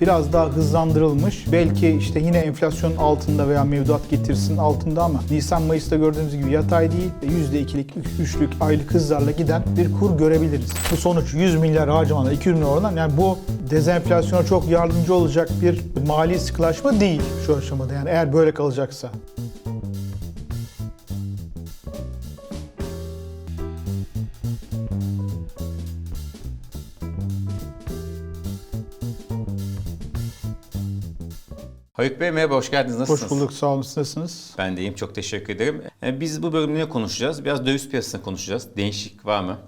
biraz daha hızlandırılmış. Belki işte yine enflasyonun altında veya mevduat getirisinin altında ama Nisan-Mayıs'ta gördüğünüz gibi yatay değil, %2'lik, 3'lük aylık hızlarla giden bir kur görebiliriz. Bu sonuç 100 milyar harcamalar, 200 milyar oradan yani bu dezenflasyona çok yardımcı olacak bir mali sıkılaşma değil şu aşamada yani eğer böyle kalacaksa. Haluk Bey merhaba, hoş geldiniz. Nasılsınız? Hoş bulduk, sağ olun. Nasılsınız? Ben de iyiyim, çok teşekkür ederim. E, Biz bu bölümde ne konuşacağız? Biraz döviz piyasasını konuşacağız. Değişiklik var mı?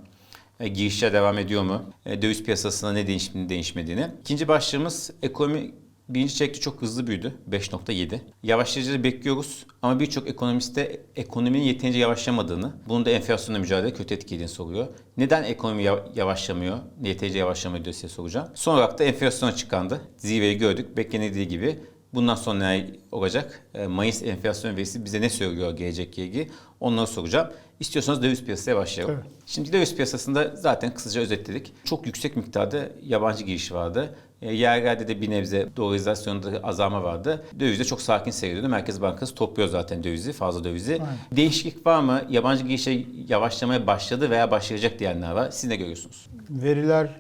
E, Girişler devam ediyor mu? E, Döviz piyasasında ne değiştiğini değişmediğini. İkinci başlığımız ekonomi birinci çeyrekte çok hızlı büyüdü. 5.7. Yavaşlayıcı bekliyoruz ama birçok ekonomist de ekonominin yeterince yavaşlamadığını, bunun da enflasyonla mücadele kötü etkilediğini soruyor. Neden ekonomi ya- yavaşlamıyor, yeterince yavaşlamıyor diye size soracağım. Son olarak da enflasyon açıklandı. Zirveyi gördük. Beklenildiği gibi Bundan sonra ne olacak? E, Mayıs enflasyon verisi bize ne söylüyor gelecekle ilgili? Onları soracağım. İstiyorsanız döviz piyasaya başlayalım. Evet. Şimdi döviz piyasasında zaten kısaca özetledik. Çok yüksek miktarda yabancı giriş vardı. E, Yerlerde de bir nebze dolarizasyonda azalma vardı. Dövizde çok sakin seyrediyordu. Merkez Bankası topluyor zaten dövizi, fazla dövizi. Aynen. Değişiklik var mı? Yabancı girişe yavaşlamaya başladı veya başlayacak diyenler var. Siz ne görüyorsunuz? Veriler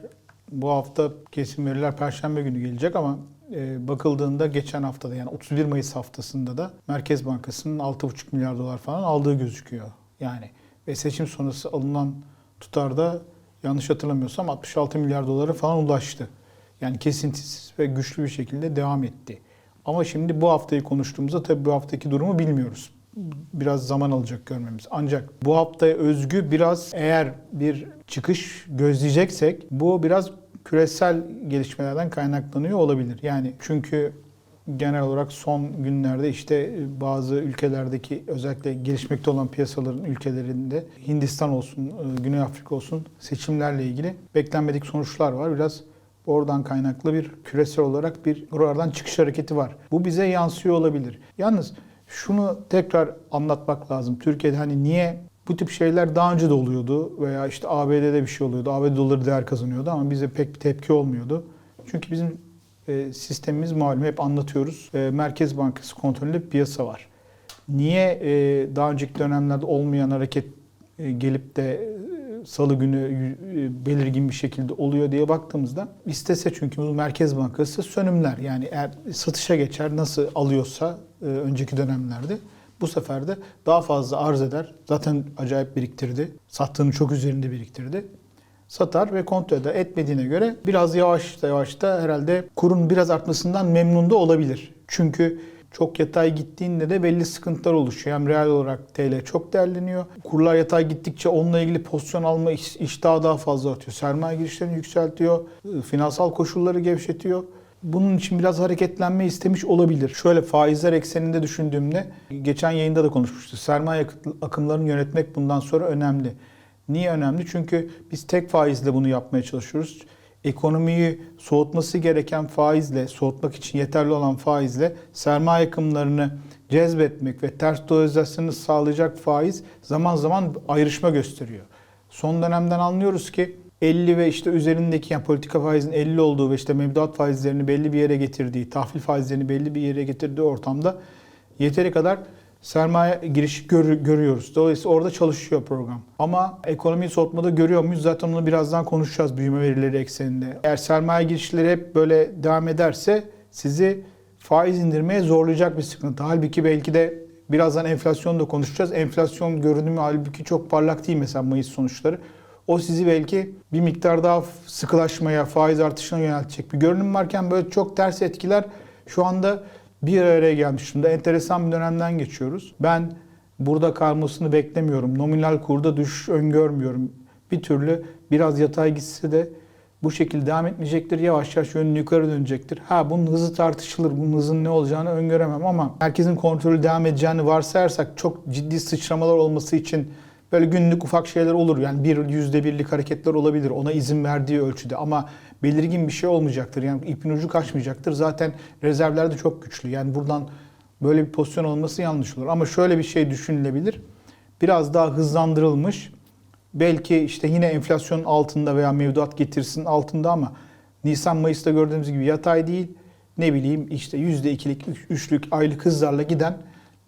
bu hafta kesin veriler Perşembe günü gelecek ama bakıldığında geçen haftada yani 31 Mayıs haftasında da Merkez Bankası'nın 6,5 milyar dolar falan aldığı gözüküyor. Yani ve seçim sonrası alınan tutarda yanlış hatırlamıyorsam 66 milyar dolara falan ulaştı. Yani kesintisiz ve güçlü bir şekilde devam etti. Ama şimdi bu haftayı konuştuğumuzda tabii bu haftaki durumu bilmiyoruz. Biraz zaman alacak görmemiz. Ancak bu haftaya özgü biraz eğer bir çıkış gözleyeceksek bu biraz küresel gelişmelerden kaynaklanıyor olabilir. Yani çünkü genel olarak son günlerde işte bazı ülkelerdeki özellikle gelişmekte olan piyasaların ülkelerinde Hindistan olsun, Güney Afrika olsun seçimlerle ilgili beklenmedik sonuçlar var. Biraz oradan kaynaklı bir küresel olarak bir oradan çıkış hareketi var. Bu bize yansıyor olabilir. Yalnız şunu tekrar anlatmak lazım. Türkiye'de hani niye bu tip şeyler daha önce de oluyordu veya işte ABD'de bir şey oluyordu. ABD doları değer kazanıyordu ama bize pek bir tepki olmuyordu. Çünkü bizim e, sistemimiz malum hep anlatıyoruz. E, Merkez Bankası kontrolünde piyasa var. Niye e, daha önceki dönemlerde olmayan hareket gelip de salı günü belirgin bir şekilde oluyor diye baktığımızda istese çünkü bu Merkez Bankası sönümler yani eğer satışa geçer nasıl alıyorsa önceki dönemlerde bu sefer de daha fazla arz eder. Zaten acayip biriktirdi. Sattığını çok üzerinde biriktirdi. Satar ve kontrol eder. Etmediğine göre biraz yavaş da yavaş da herhalde kurun biraz artmasından memnun da olabilir. Çünkü çok yatay gittiğinde de belli sıkıntılar oluşuyor. Hem reel olarak TL çok değerleniyor. Kurlar yatay gittikçe onunla ilgili pozisyon alma iş- iştahı daha fazla artıyor. Sermaye girişlerini yükseltiyor. Finansal koşulları gevşetiyor. Bunun için biraz hareketlenme istemiş olabilir. Şöyle faizler ekseninde düşündüğümde geçen yayında da konuşmuştuk. Sermaye akı- akımlarını yönetmek bundan sonra önemli. Niye önemli? Çünkü biz tek faizle bunu yapmaya çalışıyoruz. Ekonomiyi soğutması gereken faizle, soğutmak için yeterli olan faizle sermaye akımlarını cezbetmek ve ters dolarizasyonu sağlayacak faiz zaman zaman ayrışma gösteriyor. Son dönemden anlıyoruz ki 50 ve işte üzerindeki yani politika faizinin 50 olduğu ve işte mevduat faizlerini belli bir yere getirdiği, tahvil faizlerini belli bir yere getirdiği ortamda yeteri kadar sermaye girişi gör- görüyoruz. Dolayısıyla orada çalışıyor program. Ama ekonomiyi soğutmada görüyor muyuz? Zaten onu birazdan konuşacağız büyüme verileri ekseninde. Eğer sermaye girişleri hep böyle devam ederse sizi faiz indirmeye zorlayacak bir sıkıntı. Halbuki belki de birazdan enflasyonu da konuşacağız. Enflasyon görünümü halbuki çok parlak değil mesela Mayıs sonuçları. O sizi belki bir miktar daha sıkılaşmaya, faiz artışına yöneltecek bir görünüm varken böyle çok ters etkiler şu anda bir araya gelmiş durumda. Enteresan bir dönemden geçiyoruz. Ben burada kalmasını beklemiyorum. Nominal kurda düşüş öngörmüyorum. Bir türlü biraz yatay gitse de bu şekilde devam etmeyecektir. Yavaş yavaş yönünü yukarı dönecektir. Ha bunun hızı tartışılır. Bunun hızın ne olacağını öngöremem ama herkesin kontrolü devam edeceğini varsayarsak çok ciddi sıçramalar olması için böyle günlük ufak şeyler olur. Yani bir yüzde birlik hareketler olabilir ona izin verdiği ölçüde ama belirgin bir şey olmayacaktır. Yani ipin ucu kaçmayacaktır. Zaten rezervler de çok güçlü. Yani buradan böyle bir pozisyon olması yanlış olur. Ama şöyle bir şey düşünülebilir. Biraz daha hızlandırılmış belki işte yine enflasyonun altında veya mevduat getirisinin altında ama Nisan Mayıs'ta gördüğümüz gibi yatay değil. Ne bileyim işte %2'lik, üç- üçlük aylık hızlarla giden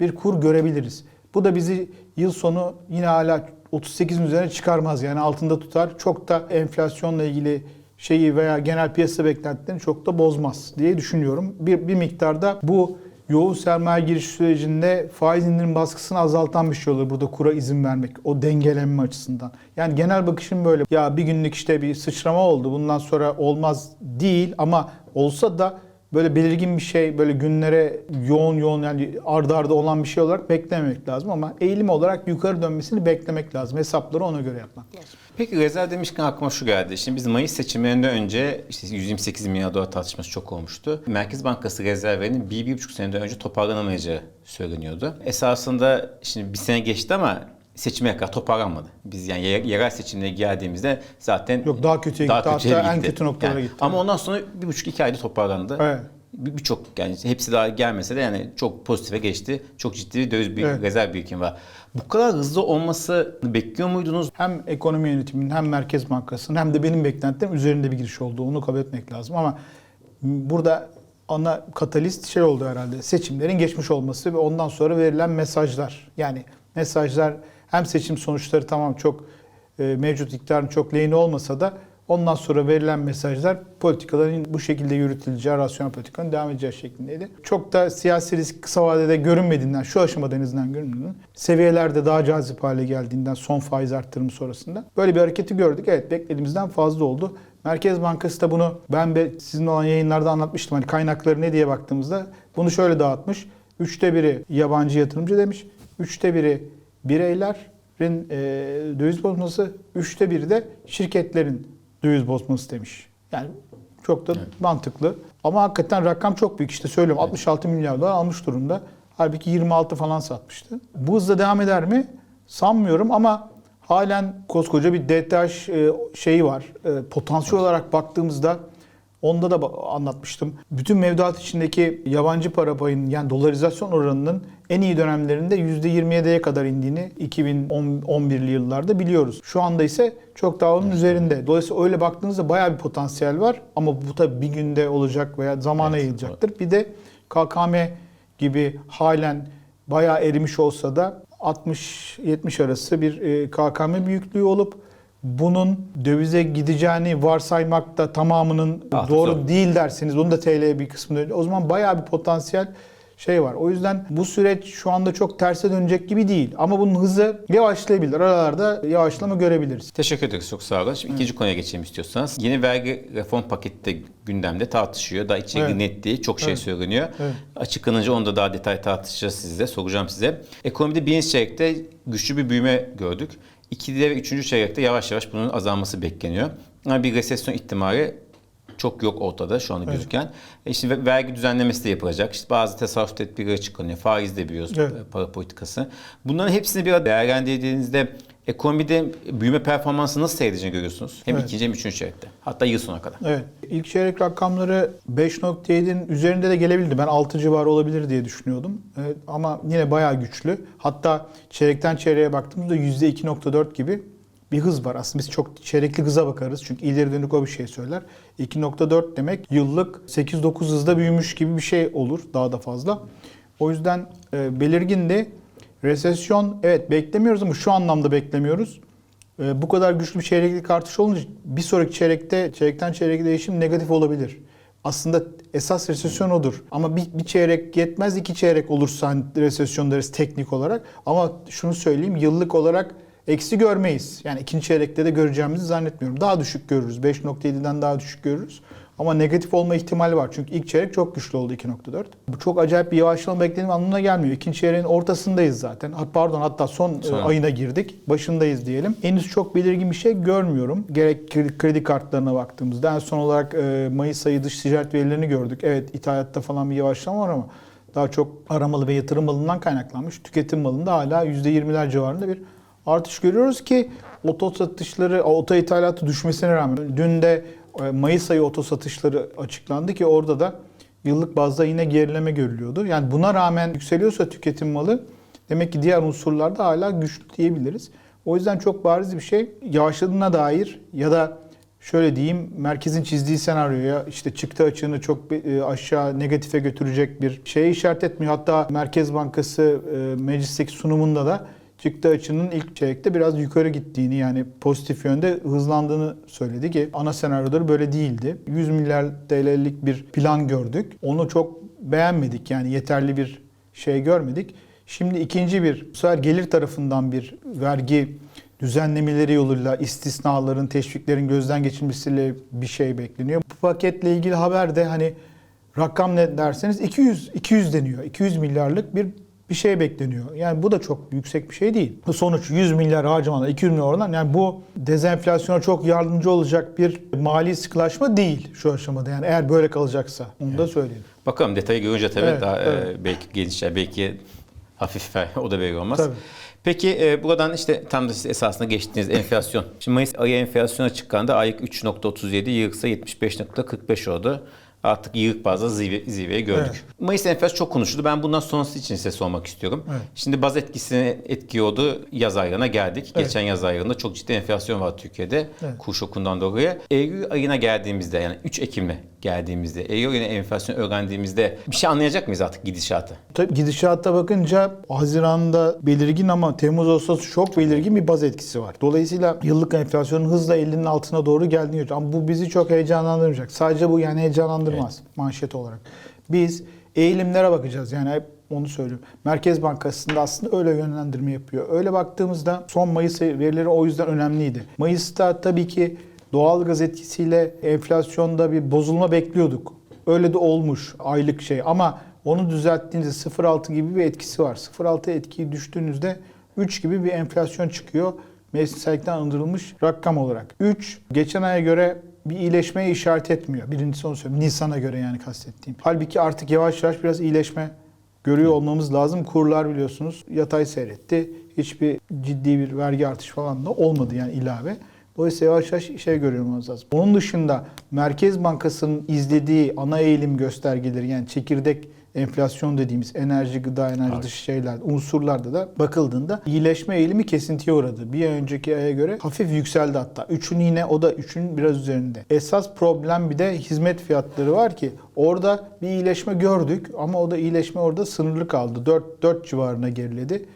bir kur görebiliriz. Bu da bizi yıl sonu yine hala 38'in üzerine çıkarmaz. Yani altında tutar. Çok da enflasyonla ilgili şeyi veya genel piyasa beklentilerini çok da bozmaz diye düşünüyorum. Bir, bir miktarda bu yoğun sermaye giriş sürecinde faiz indirim baskısını azaltan bir şey olur burada kura izin vermek. O dengelenme açısından. Yani genel bakışım böyle. Ya bir günlük işte bir sıçrama oldu. Bundan sonra olmaz değil ama olsa da böyle belirgin bir şey böyle günlere yoğun yoğun yani ardarda arda olan bir şey olarak beklememek lazım ama eğilim olarak yukarı dönmesini beklemek lazım. Hesapları ona göre yapmak lazım. Peki rezerv demişken aklıma şu geldi. Şimdi biz Mayıs seçimlerinden önce işte 128 milyar dolar tartışması çok olmuştu. Merkez Bankası rezervlerinin bir, bir buçuk seneden önce toparlanamayacağı söyleniyordu. Esasında şimdi bir sene geçti ama seçime kadar toparlanmadı. Biz yani yer- yerel seçimlere geldiğimizde zaten Yok, daha kötüye gitti. kötüye Hatta en kötü noktalara gitti. Ama ondan sonra bir buçuk iki ayda toparlandı. Evet. Bir- Birçok yani hepsi daha gelmese de yani çok pozitife geçti. Çok ciddi bir döviz bir Evet. rezerv birikimi var. Bu kadar hızlı olması bekliyor muydunuz? hem ekonomi yönetiminin hem Merkez Bankası'nın hem de benim beklentilerim üzerinde bir giriş oldu. Onu kabul etmek lazım ama burada ana katalist şey oldu herhalde. Seçimlerin geçmiş olması ve ondan sonra verilen mesajlar. Yani mesajlar hem seçim sonuçları tamam çok e, mevcut iktidarın çok lehine olmasa da ondan sonra verilen mesajlar politikaların bu şekilde yürütüleceği, rasyonel politikanın devam edeceği şeklindeydi. Çok da siyasi risk kısa vadede görünmediğinden, şu aşamada en azından görünmediğinden, seviyelerde daha cazip hale geldiğinden son faiz arttırımı sonrasında böyle bir hareketi gördük. Evet beklediğimizden fazla oldu. Merkez Bankası da bunu ben be, sizin olan yayınlarda anlatmıştım. Hani kaynakları ne diye baktığımızda bunu şöyle dağıtmış. Üçte biri yabancı yatırımcı demiş. Üçte biri bireylerin e, döviz bozması. Üçte biri de şirketlerin döviz bozması demiş. Yani çok da mantıklı. Ama hakikaten rakam çok büyük. İşte söylüyorum 66 milyar dolar almış durumda. Halbuki 26 falan satmıştı. Bu hızla devam eder mi? Sanmıyorum ama halen koskoca bir DTH e, şeyi var. E, Potansiyel olarak baktığımızda onda da anlatmıştım. Bütün mevduat içindeki yabancı para payının yani dolarizasyon oranının en iyi dönemlerinde %27'ye kadar indiğini 2011'li yıllarda biliyoruz. Şu anda ise çok daha onun üzerinde. Dolayısıyla öyle baktığınızda bayağı bir potansiyel var ama bu tabii bir günde olacak veya zamana Evet, yayılacaktır. Bir de KKM gibi halen bayağı erimiş olsa da 60-70 arası bir e, KKM büyüklüğü olup bunun dövize gideceğini varsaymak da tamamının Ah, doğru zor. değil derseniz onun da TL'ye bir kısmı o zaman bayağı bir potansiyel şey var. O yüzden bu süreç şu anda çok terse dönecek gibi değil. Ama bunun hızı yavaşlayabilir. Aralarda yavaşlama görebiliriz. Teşekkür ederiz. Çok sağ olun. Şimdi ikinci konuya geçelim istiyorsanız. Yeni vergi reform paketi de gündemde tartışıyor. Daha içeriği Evet. net değil. Çok şey Evet. söyleniyor. Evet. Açıklanınca onu da daha detay tartışacağız sizle. Soracağım size. Ekonomide birinci çeyrekte güçlü bir büyüme gördük. İkide ve üçüncü çeyrekte yavaş yavaş bunun azalması bekleniyor. Ama bir resesyon ihtimali çok yok ortada şu anda Evet. gözüken. E işte ve- vergi düzenlemesi de yapılacak. İşte bazı tasarruf tedbirleri açıklanıyor. Faiz de biliyoruz Evet. e, para politikası. Bunların hepsini bir arada değerlendirdiğinizde ekonomide büyüme performansı nasıl seyredeceğini görüyorsunuz. Hem Evet. ikinci hem üçüncü çeyrekte. Hatta yıl sonuna kadar. Evet. İlk çeyrek rakamları 5.7'nin üzerinde de gelebildi. Ben 6 civarı olabilir diye düşünüyordum. Evet, ama yine bayağı güçlü. Hatta çeyrekten çeyreğe baktığımızda %2.4 gibi bir hız var. Aslında biz çok çeyrekli hıza bakarız. Çünkü ileri dönük o bir şey söyler. 2.4 demek yıllık 8-9 hızda büyümüş gibi bir şey olur. Daha da fazla. O yüzden e, belirgindi. Resesyon evet beklemiyoruz ama şu anlamda beklemiyoruz. Ee, bu kadar güçlü bir çeyreklik artış olunca bir sonraki çeyrekte çeyrekten çeyreğe değişim negatif olabilir. Aslında esas resesyon odur. Ama bir, bir çeyrek yetmez, iki çeyrek olursa hani resesyon deriz teknik olarak. Ama şunu söyleyeyim, yıllık olarak eksi görmeyiz. Yani ikinci çeyrekte de göreceğimizi zannetmiyorum. Daha düşük görürüz. 5.7'den daha düşük görürüz. Ama negatif olma ihtimali var. Çünkü ilk çeyrek çok güçlü oldu 2.4. Bu çok acayip bir yavaşlama beklediğim anlamına gelmiyor. İkinci çeyreğin ortasındayız zaten. Pardon hatta son e, Son. ayına girdik. Başındayız diyelim. Henüz çok belirgin bir şey görmüyorum. Gerek kredi- kartlarına baktığımızda. En son olarak e, Mayıs ayı dış ticaret verilerini gördük. Evet ithalatta falan bir yavaşlama var ama daha çok aramalı ve yatırım malından kaynaklanmış. Tüketim malında hala %20'ler civarında bir artış görüyoruz ki oto satışları, oto ithalatı düşmesine rağmen dün de Mayıs ayı oto satışları açıklandı ki orada da yıllık bazda yine gerileme görülüyordu. Yani buna rağmen yükseliyorsa tüketim malı demek ki diğer unsurlarda hala güçlü diyebiliriz. O yüzden çok bariz bir şey yavaşladığına dair ya da şöyle diyeyim merkezin çizdiği senaryoya işte çıktı açığını çok e, aşağı negatife götürecek bir şeye işaret etmiyor. Hatta Merkez Bankası e, meclisteki sunumunda da çıktı açının ilk çeyrekte biraz yukarı gittiğini yani pozitif yönde hızlandığını söyledi ki ana senaryoları böyle değildi. 100 milyar TL'lik bir plan gördük. Onu çok beğenmedik yani yeterli bir şey görmedik. Şimdi ikinci bir bu sefer gelir tarafından bir vergi düzenlemeleri yoluyla istisnaların, teşviklerin gözden geçirilmesiyle bir şey bekleniyor. Bu paketle ilgili haber de hani rakam ne derseniz 200 200 deniyor. 200 milyarlık bir bir şey bekleniyor. Yani bu da çok yüksek bir şey değil. Sonuç 100 milyar harcamalar 200 milyar oradan yani bu dezenflasyona çok yardımcı olacak bir mali sıkılaşma değil şu aşamada. Yani eğer böyle kalacaksa onu da söyleyelim. Bakalım detayı görünce tabii Evet, daha evet. e, belki genişler, belki hafif o da belli olmaz. Tabii. Peki e, buradan işte tam da siz esasında geçtiğiniz enflasyon. Şimdi Mayıs ayı enflasyona çıkkanda aylık 3.37, yıllıksa 75.45 oldu. Artık yıllık bazda zirve, zirveyi gördük. Evet. Mayıs enflasyonu çok konuşuldu. Ben bundan sonrası için size sormak istiyorum. Evet. Şimdi baz etkisine etkiyordu. Yaz aylarına geldik. Evet. Geçen yaz aylarında çok ciddi enflasyon var Türkiye'de. Evet. Kur şokundan dolayı. Eylül ayına geldiğimizde yani 3 Ekim'le geldiğimizde, Eylül ayına enflasyon öğrendiğimizde bir şey anlayacak mıyız artık gidişatı? Tabii gidişata bakınca Haziran'da belirgin ama Temmuz Ağustos çok belirgin bir baz etkisi var. Dolayısıyla yıllık enflasyonun hızla 50'nin altına doğru geldiğini görüyoruz. Ama bu bizi çok heyecanlandırmayacak. Sadece bu yani heyecanlandırmaz manşet olarak. Biz eğilimlere bakacağız. Yani hep onu söylüyorum. Merkez Bankası'nda aslında öyle yönlendirme yapıyor. Öyle baktığımızda son Mayıs verileri o yüzden önemliydi. Mayıs'ta tabii ki doğal gaz etkisiyle enflasyonda bir bozulma bekliyorduk. Öyle de olmuş aylık şey ama onu düzelttiğinizde 0.6 gibi bir etkisi var. 0.6 etkiyi düştüğünüzde 3 gibi bir enflasyon çıkıyor. Mevsimsellikten andırılmış rakam olarak. 3 geçen aya göre bir iyileşmeye işaret etmiyor. Birincisi onu söyleyeyim. Nisan'a göre yani kastettiğim. Halbuki artık yavaş yavaş biraz iyileşme görüyor olmamız lazım. Kurlar biliyorsunuz yatay seyretti. Hiçbir ciddi bir vergi artışı falan da olmadı yani ilave. Dolayısıyla yavaş yavaş şey görüyoruz lazım. Onun dışında Merkez Bankası'nın izlediği ana eğilim göstergeleri yani çekirdek enflasyon dediğimiz enerji, gıda, enerji Evet. dışı şeyler, unsurlarda da bakıldığında iyileşme eğilimi kesintiye uğradı. Bir önceki aya göre hafif yükseldi hatta. Üçün yine o da üçün biraz üzerinde. Esas problem bir de hizmet fiyatları var ki orada bir iyileşme gördük ama o da iyileşme orada sınırlı kaldı. 4, 4 civarına geriledi.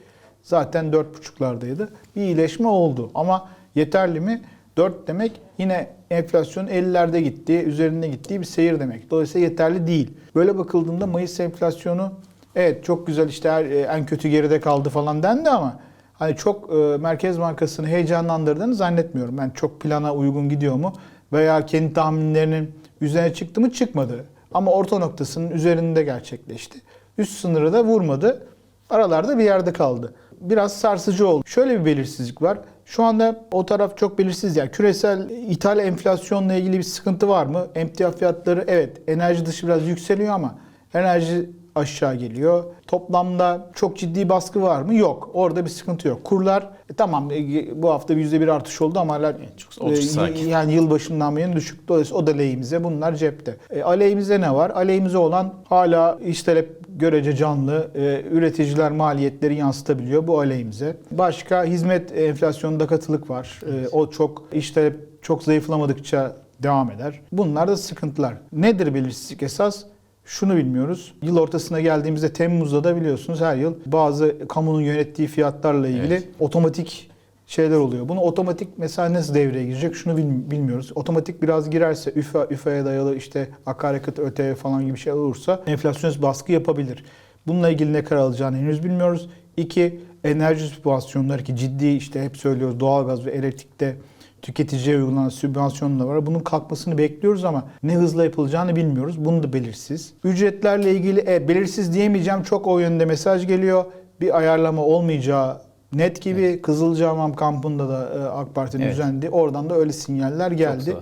Zaten 4,5'lardaydı. Bir iyileşme oldu ama yeterli mi? 4 demek yine enflasyon 50'lerde gittiği, üzerinde gittiği bir seyir demek. Dolayısıyla yeterli değil. Böyle bakıldığında Mayıs enflasyonu evet çok güzel işte e, en kötü geride kaldı falan dendi ama hani çok e, Merkez Bankası'nı heyecanlandırdığını zannetmiyorum. Ben çok plana uygun gidiyor mu veya kendi tahminlerinin üzerine çıktı mı çıkmadı. Ama orta noktasının üzerinde gerçekleşti. Üst sınırı da vurmadı. Aralarda bir yerde kaldı. Biraz sarsıcı oldu. Şöyle bir belirsizlik var. Şu anda o taraf çok belirsiz. Yani küresel ithal enflasyonla ilgili bir sıkıntı var mı? Emtia fiyatları evet enerji dışı biraz yükseliyor ama enerji aşağı geliyor. Toplamda çok ciddi baskı var mı? Yok. Orada bir sıkıntı yok. Kurlar e, tamam e, bu hafta bir %1 artış oldu ama hala çok e, sakin. yani yılbaşından beri düşük. Dolayısıyla o da lehimize. Bunlar cepte. E, aleyhimize ne var? Aleyhimize olan hala iş talep görece canlı. E, üreticiler maliyetleri yansıtabiliyor. Bu aleyhimize. Başka hizmet enflasyonunda katılık var. E, o çok iş talep çok zayıflamadıkça devam eder. Bunlar da sıkıntılar. Nedir belirsizlik esas? Şunu bilmiyoruz. Yıl ortasına geldiğimizde Temmuz'da da biliyorsunuz her yıl bazı kamunun yönettiği fiyatlarla ilgili Evet. otomatik şeyler oluyor. Bunu otomatik mesela nasıl devreye girecek şunu bil- bilmiyoruz. Otomatik biraz girerse üfe, üfeye dayalı işte akaryakıt, ÖTV falan gibi şeyler olursa enflasyonist baskı yapabilir. Bununla ilgili ne karar alacağını henüz bilmiyoruz. İki, enerji sübvansiyonları ki ciddi işte hep söylüyoruz doğalgaz ve elektrikte tüketiciye uygulanan sübvansiyonlar var. Bunun kalkmasını bekliyoruz ama ne hızla yapılacağını bilmiyoruz. Bunu da belirsiz. Ücretlerle ilgili e, belirsiz diyemeyeceğim. Çok o yönde mesaj geliyor. Bir ayarlama olmayacağı net gibi. Kızılcahamam kampında da e, AK Parti'nin Evet. düzenledi. Oradan da öyle sinyaller geldi.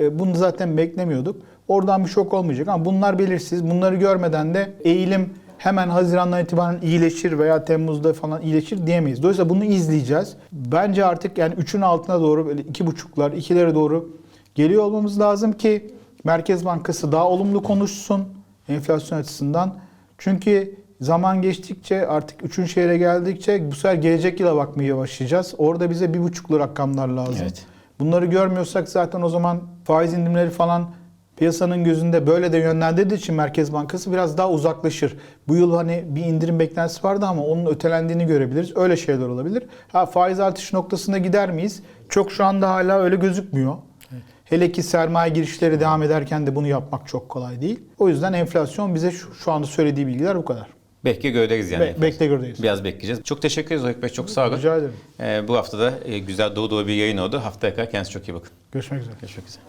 E, Bunu zaten beklemiyorduk. Oradan bir şok olmayacak ama bunlar belirsiz. Bunları görmeden de eğilim hemen Haziran'dan itibaren iyileşir veya Temmuz'da falan iyileşir diyemeyiz. Dolayısıyla bunu izleyeceğiz. Bence artık yani 3'ün altına doğru böyle 2,5'lar, 2'lere doğru geliyor olmamız lazım ki Merkez Bankası daha olumlu konuşsun enflasyon açısından. Çünkü zaman geçtikçe artık 3'ün şehre geldikçe bu sefer gelecek yıla bakmaya başlayacağız. Orada bize 1,5'lu rakamlar lazım. Evet. Bunları görmüyorsak zaten o zaman faiz indirimleri falan piyasanın gözünde böyle de yönlendirdiği için Merkez Bankası biraz daha uzaklaşır. Bu yıl hani bir indirim beklentisi vardı ama onun ötelendiğini görebiliriz. Öyle şeyler olabilir. Ha faiz artış noktasına gider miyiz? Çok şu anda hala öyle gözükmüyor. Hele ki sermaye girişleri devam ederken de bunu yapmak çok kolay değil. O yüzden enflasyon bize şu, şu anda söylediği bilgiler bu kadar. Bekle göreceğiz yani. Be- bekle göreceğiz. Biraz bekleyeceğiz. Çok teşekkür ederiz Oyuk Bey. Çok sağ olun. Rica ederim. Ee, bu hafta da e, güzel dolu dolu bir yayın oldu. Haftaya kadar kendinize çok iyi bakın. Görüşmek üzere. Görüşmek üzere.